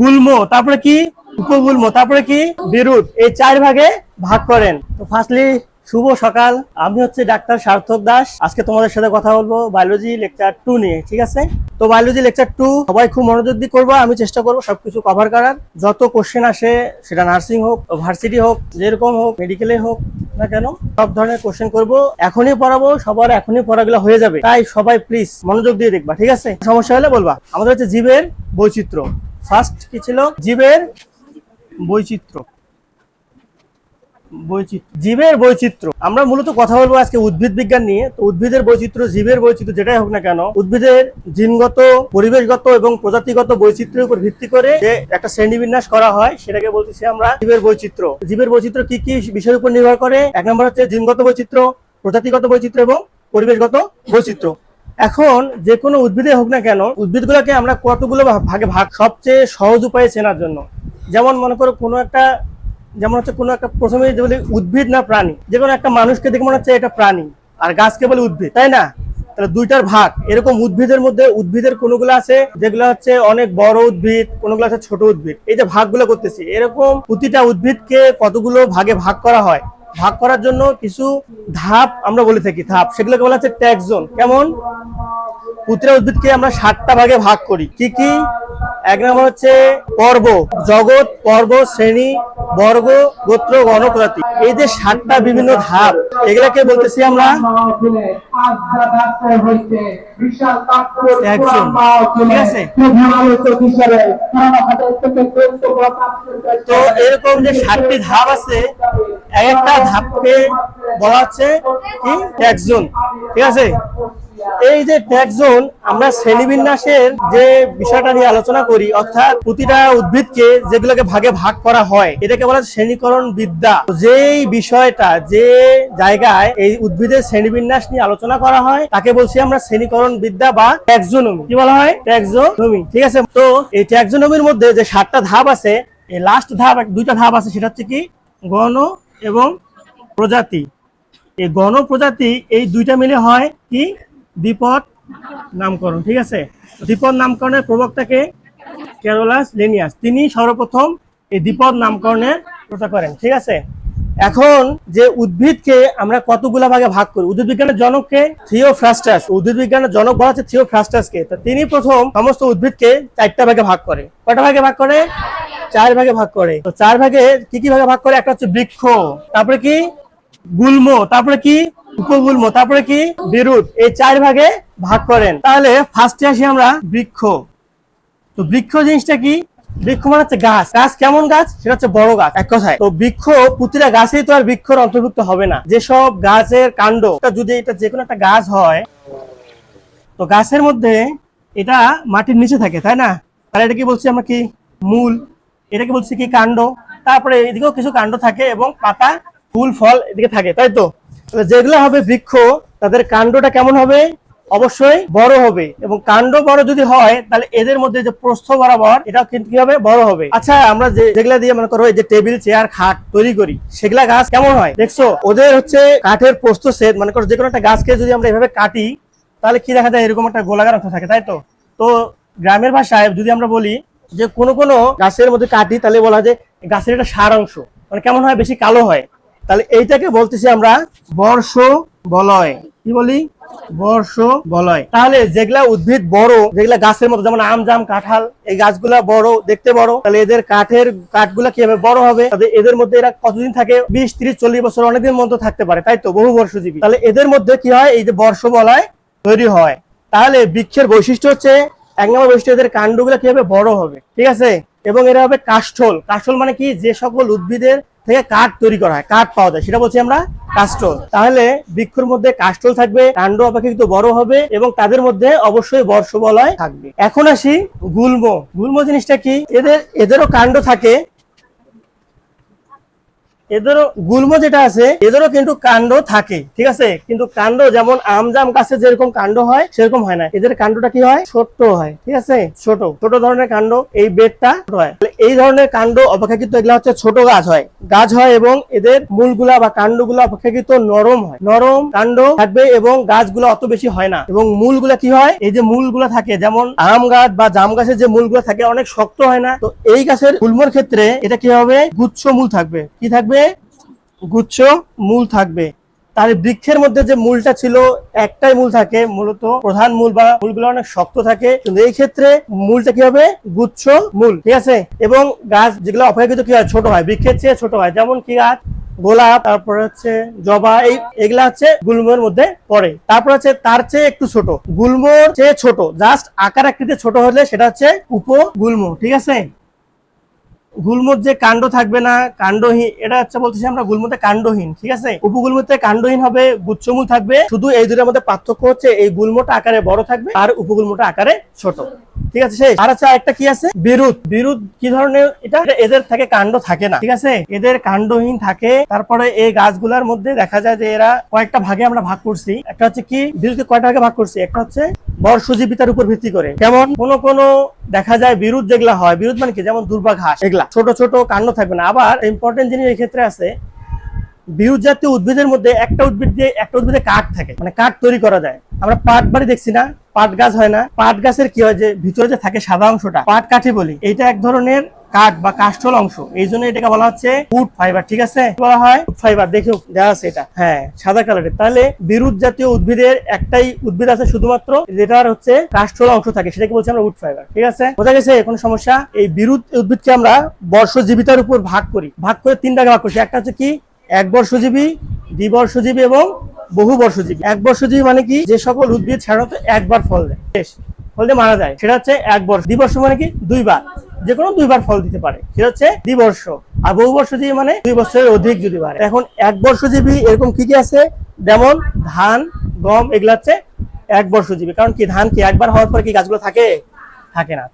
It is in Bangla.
গুল্ম, তারপরে কি? উপগুল্ম, তারপরে কি? বিরুদ এই চার ভাগে ভাগ করেন। তো ফার্স্টলি শুভ সকাল। আমি হচ্ছে ডাক্তার সার্থক দাস। আজকে তোমাদের সাথে কথা বলব বায়োলজি লেকচার টু নিয়ে, ঠিক আছে? তো বায়োলজি লেকচার টু সবাই খুব মনোযোগ দিয়ে করব। আমি চেষ্টা করব সবকিছু কভার করার। যত কোশ্চেন আসে, সেটা নার্সিং হোক ভার্সিটি হোক, যেরকম হোক মেডিকেলে হোক না কেন, সব ধরনের কোশ্চেন করব। এখনই পড়াবো, সবার এখনই পড়াগুলো হয়ে যাবে। তাই সবাই প্লিজ মনোযোগ দিয়ে দেখবা, ঠিক আছে? সমস্যা হলে বলবা। আমাদের হচ্ছে জীবের বৈচিত্র্য। ফার্স্ট কি ছিল? জীবের বৈচিত্র্য। বৈচিত্র্য। জীবের বৈচিত্র্য। আমরা মূলত কথা বলব আজকে উদ্ভিদ বিজ্ঞান নিয়ে। তো উদ্ভিদের বৈচিত্র্য, জীবের বৈচিত্র্য যেটাই হোক না কেন, উদ্ভিদের জিনগত, পরিবেশগত এবং প্রজাতিগত বৈচিত্র্যের উপর ভিত্তি করে যে একটা শ্রেণীবিন্যাস করা হয়, সেটাকে বলতেছি আমরা জীবের বৈচিত্র্য। জীবের বৈচিত্র্য কি কি বিষয়ের উপর নির্ভর করে? এক নম্বর হচ্ছে জিনগত বৈচিত্র্য, প্রজাতিগত বৈচিত্র্য এবং পরিবেশগত বৈচিত্র্য। এখন যে কোনো উদ্ভিদে হোক না কেন, উদ্ভিদগুলোকে আমরা কতগুলো ভাগে ভাগ, সবচেয়ে সহজ উপায়ে চেনার জন্য। যেমন মনে করো কোনো একটা, যেমন হচ্ছে কোনো একটা প্রথমে বলি উদ্ভিদ না প্রাণী, যে কোনো একটা মানুষকে দেখে মনে হচ্ছে এটা প্রাণী, আর গাছকে বলে উদ্ভিদ, তাই না? তাহলে দুইটার ভাগ। এরকম উদ্ভিদের মধ্যে উদ্ভিদের কোনগুলো আছে যেগুলো হচ্ছে অনেক বড় উদ্ভিদ, কোনগুলো আছে ছোট উদ্ভিদ। এই যে ভাগগুলো করতেছি, এরকম প্রতিটা উদ্ভিদকে কতগুলো ভাগে ভাগ করা হয়? ভাগ করার জন্য কিছু ধাপ আমরা বলে থাকি, ধাপ। সেগুলোকে বলা হচ্ছে ট্যাক্স জোন কেমন? পুত্রা উদ্ভিদকে আমরা সাতটা ভাগে ভাগ করি। কি কি? এক নম্বর হচ্ছে পর্ব। জগৎ, পর্ব, শ্রেণি বর্গ, গোত্র গণপ্রজাতি এই যে সাতটা বিভিন্ন ধাপ, এগুলাকে বলতেছি আমরা একজন। তো এরকম যে সাতটি ধাপ আছে, এক একটা ধাপকে বলা হচ্ছে কি? ট্যাক্সন ঠিক আছে? এই যে ট্যাক্স জোন আমরা শ্রেণীবিন্যাসের যে বিষয়টা নিয়ে আলোচনা করি, অর্থাৎ প্রতিটা উদ্ভিদকে যেগুলোকে ভাগে ভাগ করা হয়, এটাকে বলা হয় শ্রেণীকরণ বিদ্যা। যেই বিষয়টা, যে জায়গায় এই উদ্ভিদের শ্রেণীবিন্যাস নিয়ে আলোচনা করা হয়, তাকে বলছি আমরা শ্রেণীকরণ বিদ্যা বা ট্যাক্সোনমি কি বলা হয়? ট্যাক্সোনমি ঠিক আছে? তো এই ট্যাক্সোনমির মধ্যে যে সাতটা ধাপ আছে, এই লাস্ট ধাপ দুইটা ধাপ আছে, সেটা হচ্ছে কি? গণ এবং প্রজাতি। এই গণ প্রজাতি, এই দুইটা মিলে হয় কি? দ্বিপদ নামকরণ, ঠিক আছে? দ্বিপদ নামকরণের প্রবক্তাকে ক্যারোলাস লেনিয়াস তিনি সর্বপ্রথম এই দ্বিপদ নামকরণের প্রচা করেন, ঠিক আছে? এখন যে উদ্ভিদকে আমরা কতগুলা ভাগে ভাগ করি? উদ্ভিদ বিজ্ঞানের জনককে থিওফ্রাস্টাস উদ্ভিদ বিজ্ঞানের জনক বলা হচ্ছে থিওফ্রাস্টাসকে তা তিনি প্রথম সমস্ত উদ্ভিদকে চারটা ভাগে ভাগ করে। কয়টা ভাগে ভাগ করে? চার ভাগে ভাগ করে। তো চার ভাগে কি কি ভাগে ভাগ করে? একটা হচ্ছে বৃক্ষ, তারপরে কি? গুল্ম, তারপরে কি? উপগুল্ম তারপরে কি? বিরুদ। এই চার ভাগে ভাগ করেন। তাহলে ফার্স্টে আসি আমরা বৃক্ষ। তো বৃক্ষ জিনিসটা কি? বৃক্ষ মানে হচ্ছে গাছ। গাছ কেমন গাছ? সেটা হচ্ছে বড় গাছ, এক কথায়। তো বৃক্ষ প্রতিটা গাছেই তো আর বৃক্ষর অন্তর্ভুক্ত হবে না। যেসব গাছের কাণ্ড যদি এটা যে কোনো একটা গাছ হয়, তো গাছের মধ্যে এটা মাটির নিচে থাকে, তাই না? তাহলে এটা কি বলছি আমরা কি? মূল। এটাকে বলছি কি কাণ্ড? তারপরে এদিকেও কিছু কাণ্ড থাকে এবং পাতা, ফুল, ফল এদিকে থাকে, তাই তো? যেগুলো হবে বৃক্ষ, তাদের কাণ্ডটা কেমন হবে? অবশ্যই বড় হবে। এবং কাণ্ড বড় যদি হয়, তাহলে এদের মধ্যে যে প্রস্থ বরাবর এটা কিন্তু কি হবে বড় হবে? আচ্ছা আমরা যেগুলা দিয়ে মনে করো যে টেবিল, চেয়ার, খাট তৈরি করি, সেগুলা গাছ কেমন হয়? দেখছ, ওদের হচ্ছে কাঠের প্রস্থ সেট। মনে করো যে কোনো একটা গাছকে যদি আমরা এভাবে কাটি, তাহলে কি দেখা যায়? এরকম একটা গোলাকার অংশ থাকে, তাই তো? তো গ্রামের ভাষায় যদি আমরা বলি যে কোনো কোনো গাছের মধ্যে কাটি, তাহলে বলা যে গাছের একটা সার অংশ। মানে কেমন হয়? বেশি কালো হয়। তাহলে এইটাকে বলতেছি আমরা বর্ষ বলয়। কি বলি? বর্ষ বলয়। তাহলে যেগুলা উদ্ভিদ বড়, যেগুলা গাছের মতো, যেমন আম, জাম, কাঁঠাল, এই গাছগুলা বড়, দেখতে বড়, তাহলে এদের কাঠের কাঠগুলা কীভাবে বড় হবে? এদের মধ্যে এরা কতদিন থাকে? বিশ, ত্রিশ, চল্লিশ বছর, অনেকদিন মতো থাকতে পারে, তাই তো? বহু বর্ষজীবী। তাহলে এদের মধ্যে কি হয়? এই যে বর্ষ বলয় তৈরি হয়। তাহলে বৃক্ষের বৈশিষ্ট্য হচ্ছে, এক নম্বর বৈশিষ্ট্য, এদের কাণ্ডগুলো কীভাবে বড় হবে? ঠিক আছে? এবং এরা হবে কাষ্ঠল। কাষ্ঠল মানে কি? যে সকল উদ্ভিদের থেকে কাঠ তৈরি করা হয়, কাঠ পাওয়া যায়। সেটা বলছি আমরা কাষ্ঠল। তাহলে বৃক্ষর মধ্যে কাষ্ঠল থাকবে, কাণ্ড অপেক্ষিত বড় হবে এবং তাদের মধ্যে অবশ্যই বর্ষবলয় থাকবে। এখন আসি গুল্ম। গুল্ম জিনিসটা কি? এদের, এদেরও কাণ্ড থাকে। এদেরও গুল্ম যেটা আছে, এদেরও কিন্তু কাণ্ড থাকে, ঠিক আছে? কিন্তু কাণ্ড যেমন আম জাম গাছে যেরকম কাণ্ড হয়, সেরকম হয় না। এদের কাণ্ডটা কি হয়? ছোট্ট হয়, ঠিক আছে? ছোট ছোট ধরনের কাণ্ড, এই বেডটা হয়। এই ধরনের কাণ্ড অপেক্ষাকৃত এগুলা হচ্ছে ছোট গাছ হয়। গাছ হয় এবং এদের মূলগুলা বা কাণ্ডগুলো অপেক্ষাকৃত নরম হয়। নরম কাণ্ড থাকবে এবং গাছগুলো অত বেশি হয় না। এবং মূলগুলা কি হয়? এই যে মূলগুলো থাকে, যেমন আম গাছ বা জাম গাছের যে মূলগুলো থাকে অনেক শক্ত হয় না। তো এই গাছের গুল্মর ক্ষেত্রে এটা কি হবে? গুচ্ছ মূল থাকবে। কি থাকবে? গুচ্ছ মূল থাকবে। তার বৃক্ষের মধ্যে যে মূলটা ছিল, একটাই মূল থাকে, মূলত প্রধান মূল বা মূলগুলো অনেক শক্ত থাকে। কিন্তু এই ক্ষেত্রে মূলটা কি হবে গুচ্ছ মূল, ঠিক আছে? এবং গাছ যেগুলো অপেক্ষিত কি হয়? ছোট হয়, বৃক্ষের চেয়ে ছোট হয়। যেমন কি গাছ? গোলাপ, তারপরে হচ্ছে জবা, এই এগুলা হচ্ছে গুল্মের মধ্যে পড়ে। তারপর হচ্ছে তার চেয়ে একটু ছোট। গুল্মর চেয়ে ছোট, জাস্ট আকার আকৃতি ছোট হলে সেটা হচ্ছে উপগুল্ম, ঠিক আছে? গুলমুর যে কাণ্ড থাকবে না, কাণ্ডহীন, এটা হচ্ছে বলতেছি আমরা গুলমুতে কাণ্ডহীন, ঠিক আছে? উপগুলমুতে কাণ্ডহীন হবে, গুচ্ছমূল থাকবে, শুধু এই দুটোর মধ্যে পার্থক্য হচ্ছে এই গুলমোটা আকারে বড় থাকবে আর উপগুলমোটা আকারে ছোট, ঠিক আছে শেষ? আর আচ্ছা একটা কি আছে? বিরুদ বিরুদ কি ধরনের এটা এদের থেকে কাণ্ড থাকে না, ঠিক আছে? এদের কাণ্ডহীন থাকে, তারপরে এই গাছগুলার মধ্যে দেখা যায় যে এরা কয়েকটা ভাগে আমরা ভাগ করছি, একটা হচ্ছে কি? বিরুদকে কয়টা ভাগে ভাগ করছি? একটা হচ্ছে বর্ষজীবিতার উপর ভিত্তি করে। যেমন কোন কোন দেখা যায় বিরোধ যেগুলা হয় বিরোধ মানে কি? যেমন দুর্বা ঘাস এগুলা। ছোট ছোট কাণ্ড থাকবে না। আবার ইম্পর্টেন্ট জিনিস এই ক্ষেত্রে আছে বিরুদ জাতীয় উদ্ভিদের মধ্যে একটা উদ্ভিদ দিয়ে একটা উদ্ভিদে কাঠ থাকে। মানে কাঠ তৈরি করা যায়। আমরা পাট বাড়ি দেখছি না, পাট গাছ হয় না। পাট গাছের কি হয় যে, ভিতরে যে থাকে সাদা অংশটা, পাট কাঠি বলি এটা এক ধরনের কাঠ বা কাষ্ঠল অংশ। এই জন্য এটাকে বলা হচ্ছে উড ফাইবার, ঠিক আছে? বলা হয় উড ফাইবার, দেখো দেওয়া আছে এটা। হ্যাঁ সাদা কালারের। তাহলে বিরুদ জাতীয় উদ্ভিদের একটাই উদ্ভিদ আছে শুধুমাত্র, যেটার হচ্ছে কাষ্ঠল অংশ থাকে, সেটাকে বলছি আমরা উড ফাইবার, ঠিক আছে? বোঝা গেছে? কোনো সমস্যা? এই বিরুদ উদ্ভিদকে আমরা বর্ষজীবিতার উপর ভাগ করি। ভাগ করে তিন ভাগে ভাগ করছি একটা হচ্ছে কি? এক বর্ষজীবী দ্বিবর্ষজীবী এবং বহু বর্ষজীবী। এক বর্ষজীবী মানে কি? যে সকল উদ্ভিদ সাধারণত একবার ফল দেয়। শেষ ফল দিয়ে মারা যায়। সেটা হচ্ছে এক বর্ষ। দ্বিবর্ষ মানে কি? দুইবার। যে কোনো দুইবার ফল দিতে পারে। সেটা হচ্ছে দ্বিবর্ষ আর বহু বর্ষজীবী মানে দুই বছরের অধিক যদি পারে এখন এক বর্ষজীবী এরকম কি কি আছে? যেমন ধান, গম, এগুলো হচ্ছে এক বর্ষজীবী। কারণ কি? ধান কি একবার হওয়ার পর কি গাছগুলো থাকে? থাকে না।